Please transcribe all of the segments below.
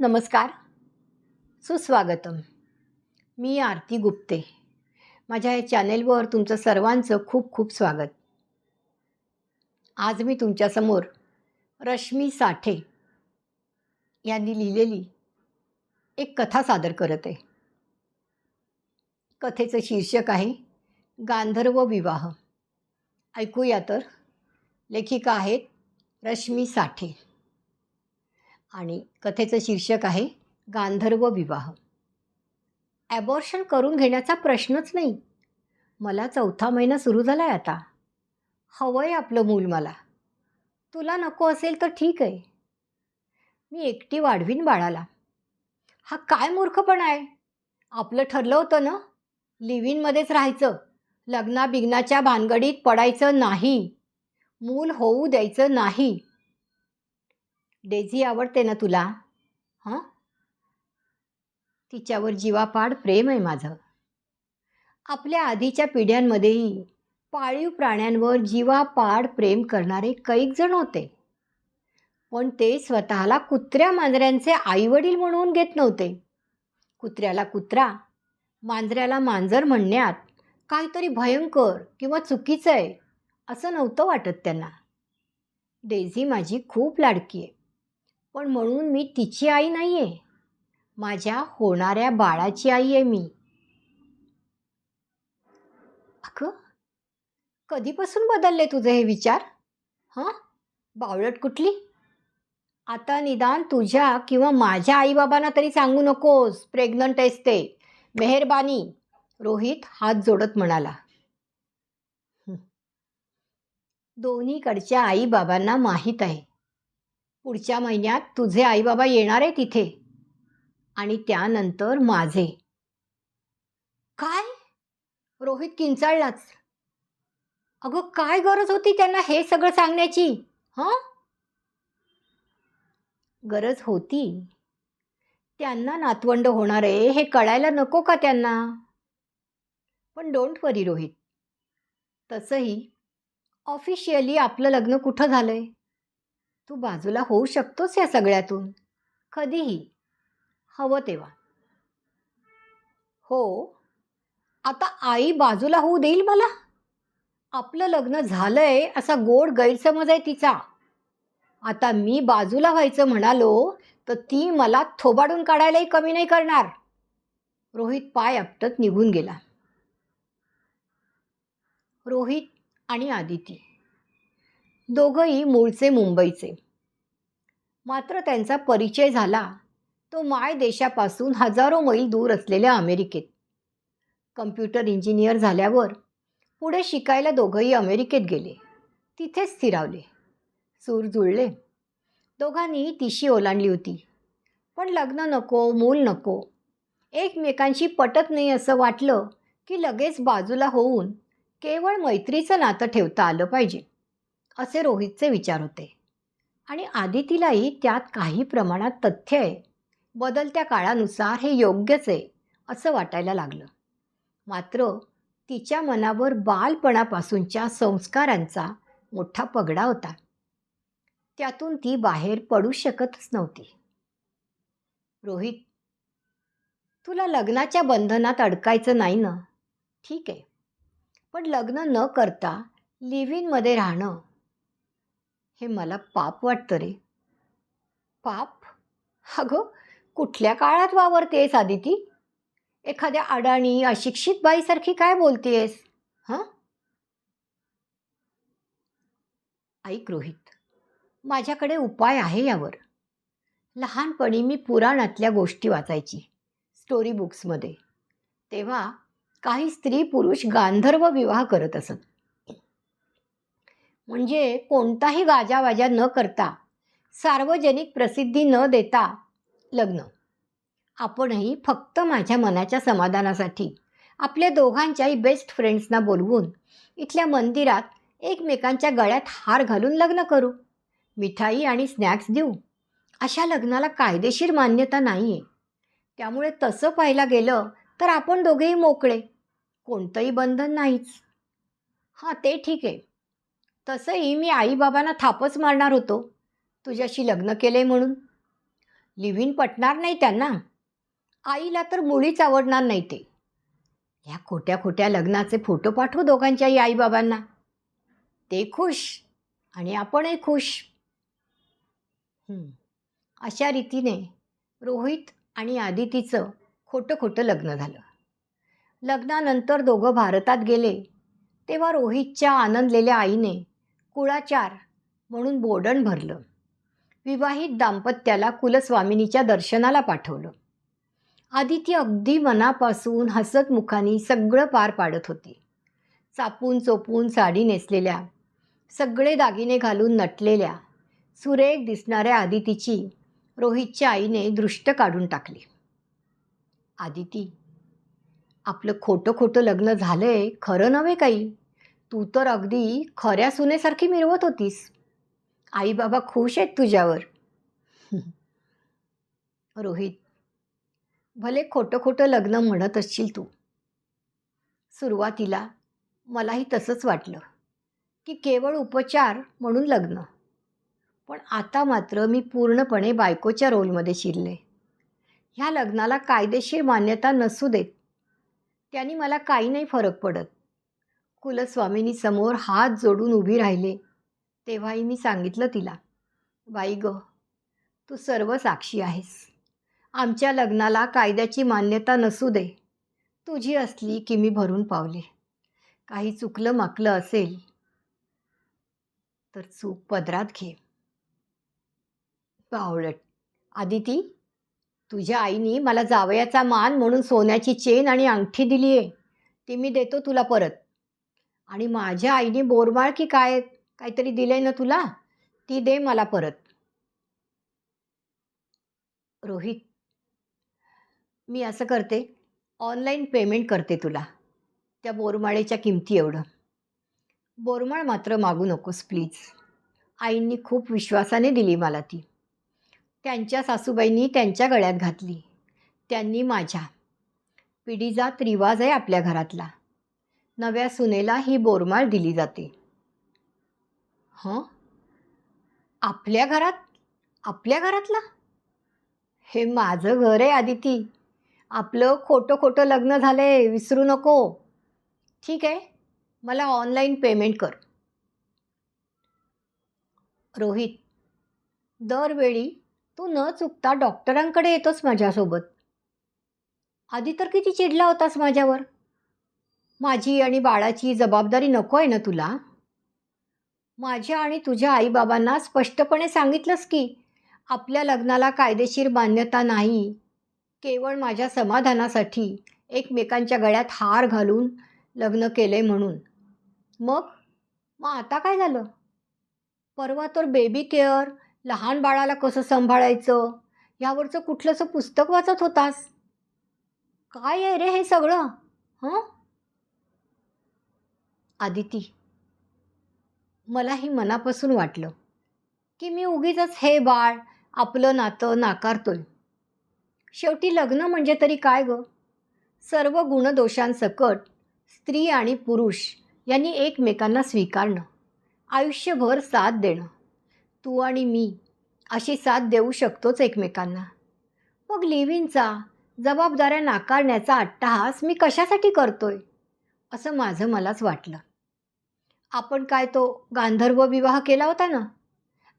नमस्कार. सुस्वागतम. मी आरती गुप्ते. माझ्या या चॅनेलवर तुमचं सर्वांचं खूप खूप स्वागत. आज मी तुमच्यासमोर रश्मी साठे यांनी लिहिलेली एक कथा सादर करत आहे. कथेचं शीर्षक आहे गांधर्व विवाह. ऐकूया तर. लेखिका आहेत रश्मी साठे. आणि कथेचं शीर्षक आहे गांधर्व विवाह. ॲबॉर्शन करून घेण्याचा प्रश्नच नाही. मला चौथा महिना सुरू झाला आहे आता. हवं आहे आपलं मूल मला. तुला नको असेल तर ठीक आहे. मी एकटी वाढवीन बाळाला. हा काय मूर्खपणा आहे? आपलं ठरलं होतं ना? लिव्हिनमध्येच राहायचं. लग्ना बिग्नाच्या भानगडीत पडायचं नाही. मूल होऊ द्यायचं नाही. डेझी आवडते ना तुला? हां? तिच्यावर जीवापाड प्रेम आहे माझं. आपल्या आधीच्या पिढ्यांमध्येही पाळीव प्राण्यांवर जीवापाड प्रेम करणारे कैक जण होते. पण ते स्वतःला कुत्र्या मांजऱ्यांचे आईवडील म्हणून घेत नव्हते. कुत्र्याला कुत्रा मांजऱ्याला मांजर म्हणण्यात काहीतरी भयंकर किंवा चुकीचं आहे असं नव्हतं वाटत त्यांना. डेझी माझी खूप लाडकी आहे. पण म्हणून मी तिची आई नाही आहे माझ्या होणाऱ्या बाळाची आई आहे मी. अगं कधीपासून बदलले तुझे हे विचार? हां? बावळट कुठली? आता निदान तुझ्या किंवा माझ्या आईबाबांना तरी सांगू नकोस. प्रेग्नंट आहेस ते. मेहरबानी. रोहित हात जोडत म्हणाला. दोन्हीकडच्या आईबाबांना माहीत आहे. पुढच्या महिन्यात तुझे आईबाबा येणार आहे तिथे. आणि त्यानंतर माझे. काय? रोहित किंचाळलाच. अगं काय गरज होती त्यांना हे सगळं सांगण्याची? हां? गरज होती. त्यांना नातवंड होणार आहे हे कळायला नको का त्यांना? पण डोंट वरी रोहित. तसंही ऑफिशियली आपलं लग्न कुठं झालं आहे तू बाजूला होऊ शकतोस या सगळ्यातून. कधीही. हवं तेव्हा. हो. आता आई बाजूला होऊ देईल मला? आपलं लग्न झालंय असा गोड गैरसमज आहे तिचा. आता मी बाजूला व्हायचं म्हणालो तर ती मला थोबाडून काढायलाही कमी नाही करणार. रोहित पाय आपटत निघून गेला. रोहित आणि आदिती. दोघंही मूळचे मुंबईचे. मात्र त्यांचा परिचय झाला तो माय देशापासून हजारो मैल दूर असलेल्या अमेरिकेत. कम्प्युटर इंजिनियर झाल्यावर पुढे शिकायला दोघंही अमेरिकेत गेले. तिथेच स्थिरावले. सूर जुळले. दोघांनी तिशी ओलांडली होती. पण लग्न नको मूल नको. एकमेकांशी पटत नाही असं वाटलं की लगेच बाजूला होऊन केवळ मैत्रीचं नातं ठेवता आलं पाहिजे. असे रोहितचे विचार होते. आणि आदितीलाही त्यात काही प्रमाणात तथ्य आहे. बदलत्या काळानुसार हे योग्यच आहे असं वाटायला लागलं. मात्र तिच्या मनावर बालपणापासूनच्या संस्कारांचा मोठा पगडा होता. त्यातून ती बाहेर पडू शकतच नव्हती. रोहित तुला लग्नाच्या बंधनात अडकायचं नाही ना? ठीक आहे. पण लग्न न करता लिव्ह इनमध्ये राहणं हे मला पाप वाटतं रे. पाप? अगं कुठल्या काळात वावरतेस आदिती? एखाद्या अडाणी अशिक्षित बाईसारखी काय बोलतेस? हां? ऐक रोहित माझ्याकडे उपाय आहे यावर. लहानपणी मी पुराणातल्या गोष्टी वाचायची स्टोरी बुक्समध्ये तेव्हा काही स्त्री पुरुष गांधर्व विवाह करत असत. म्हणजे कोणताही गाजावाजा न करता सार्वजनिक प्रसिद्धी न देता लग्न. आपणही फक्त माझ्या मनाच्या समाधानासाठी आपल्या दोघांच्याही बेस्ट फ्रेंड्सना बोलवून इथल्या मंदिरात एकमेकांच्या गळ्यात हार घालून लग्न करू. मिठाई आणि स्नॅक्स देऊ. अशा लग्नाला कायदेशीर मान्यता नाही आहे त्यामुळे तसं पाहायला गेलं तर आपण दोघेही मोकळे. कोणतंही बंधन नाहीच. हां ते ठीक आहे. तसंही मी आईबाबांना थापच मारणार होतो. तुझ्याशी लग्न केले म्हणून. लिव्हिन पटणार नाही त्यांना. आईला तर मुळीच आवडणार नाही ते. ह्या खोट्या खोट्या लग्नाचे फोटो पाठवू दोघांच्याही आईबाबांना. ते खुश आणि आपणही खुश. अशा रीतीने रोहित आणि आदितीचं खोटं खोटं लग्न झालं. लग्नानंतर दोघं भारतात गेले तेव्हा रोहितच्या आनंदलेल्या आईने कुळाचार म्हणून बोडण भरलं. विवाहित दाम्पत्याला कुलस्वामिनीच्या दर्शनाला पाठवलं. आदिती अगदी मनापासून हसत मुखानी सगळं पार पाडत होती. चापून चोपून साडी नेसलेल्या सगळे दागिने घालून नटलेल्या सुरेख दिसणाऱ्या आदितीची रोहितच्या आईने दृष्ट काढून टाकली. आदिती आपलं खोटं खोटं लग्न झालंय खरं नव्हे काही? तू तर अगदी खऱ्या सुनेसारखी मिरवत होतीस. आई बाबा खुश आहेत तुझ्यावर. रोहित भले खोटं खोटं लग्न म्हणत असशील तू. सुरुवातीला मलाही तसंच वाटलं की केवळ उपचार म्हणून लग्न. पण आता मात्र मी पूर्णपणे बायकोच्या रोलमध्ये शिरले. ह्या लग्नाला कायदेशीर मान्यता नसू देत. त्यांनी मला काही नाही फरक पडत. कुलस्वामिनी समोर हात जोडून उभी राहिले. तेव्हाही मी सांगितलं तिला बाई ग तू सर्व साक्षी आहेस. आमच्या लग्नाला कायद्याची मान्यता नसू दे. तुझी असली की मी भरून पावले. काही चुकलं माकलं असेल तर चूक पदरात घे. पावलट आदिती तुझ्या आईनी मला जावयाचा मान म्हणून सोन्याची चेन आणि अंगठी दिली आहे ती मी देतो तुला परत. आणि माझ्या आईने बोरमाळ की काय काहीतरी दिलंय ना तुला ती दे मला परत. रोहित मी असं करते ऑनलाईन पेमेंट करते तुला त्या बोरमाळेच्या किमती एवढं. बोरमाळ मात्र मागू नकोस प्लीज. आईंनी खूप विश्वासाने दिली मला ती. त्यांच्या सासूबाईंनी त्यांच्या गळ्यात घातली त्यांनी माझ्या. पिढीजात रिवाज आहे आपल्या घरातला. नव्या सुनेला ही बोरमाळ दिली जाते. हं? आपल्या घरात? आपल्या घरातला? हे माझं घर आहे आदिती. आपलं खोटं खोटं लग्न झालं आहे विसरू नको. ठीक आहे मला ऑनलाईन पेमेंट कर. रोहित दरवेळी तू न चुकता डॉक्टरांकडे येतोस माझ्यासोबत. आधी तर किती चिडला होतास माझ्यावर. माझी आणि बाळाची जबाबदारी नको आहे ना तुला? माझ्या आणि तुझ्या आईबाबांना स्पष्टपणे सांगितलंस की आपल्या लग्नाला कायदेशीर मान्यता नाही. केवळ माझ्या समाधानासाठी एकमेकांच्या गळ्यात हार घालून लग्न केले म्हणून. मग? मग आता काय झालं? परवा तर बेबी केअर लहान बाळाला कसं सांभाळायचं? यावरचं कुठलंसं पुस्तक वाचत होतास? काय आहे रे हे सगळं? हं? आदिती. मलाही मनापासून वाटलं की मी उगीच हे बाळ आपलं नातं नाकारतोय. शेवटी लग्न म्हणजे तरी काय गं? सर्व गुणदोषांसकट स्त्री आणि पुरुष यांनी एकमेकांना स्वीकारणं आयुष्यभर साथ देणं. तू आणि मी अशी साथ देऊ शकतोच एकमेकांना. मग लिव्हिनचा जबाबदाऱ्या नाकारण्याचा अट्टहास मी कशासाठी करतोय? असं माझं मलाच वाटलं. आपण काय तो गांधर्व विवाह केला होता ना?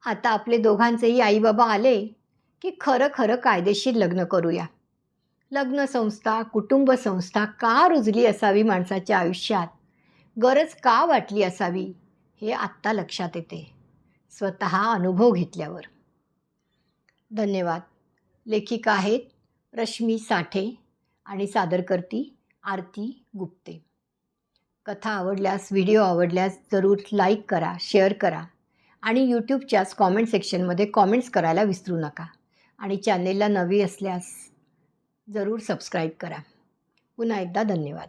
आता आपले दोघांचेही आईबाबा आले की खरं खरं कायदेशीर लग्न करूया. लग्न संस्था कुटुंब संस्था का रुजली असावी माणसाच्या आयुष्यात? गरज का वाटली असावी हे आत्ता लक्षात येते. स्वतः अनुभव घेतल्यावर. धन्यवाद. लेखिका आहेत रश्मी साठे आणि सादरकर्ती आरती गुप्ते. कथा आवडल्यास व्हिडिओ आवडल्यास जरूर लाईक करा शेअर करा आणि यूट्यूबच्याच कॉमेंट सेक्शनमध्ये कॉमेंट्स करायला विसरू नका. आणि चॅनेलला नवी असल्यास जरूर सबस्क्राईब करा. पुन्हा एकदा धन्यवाद.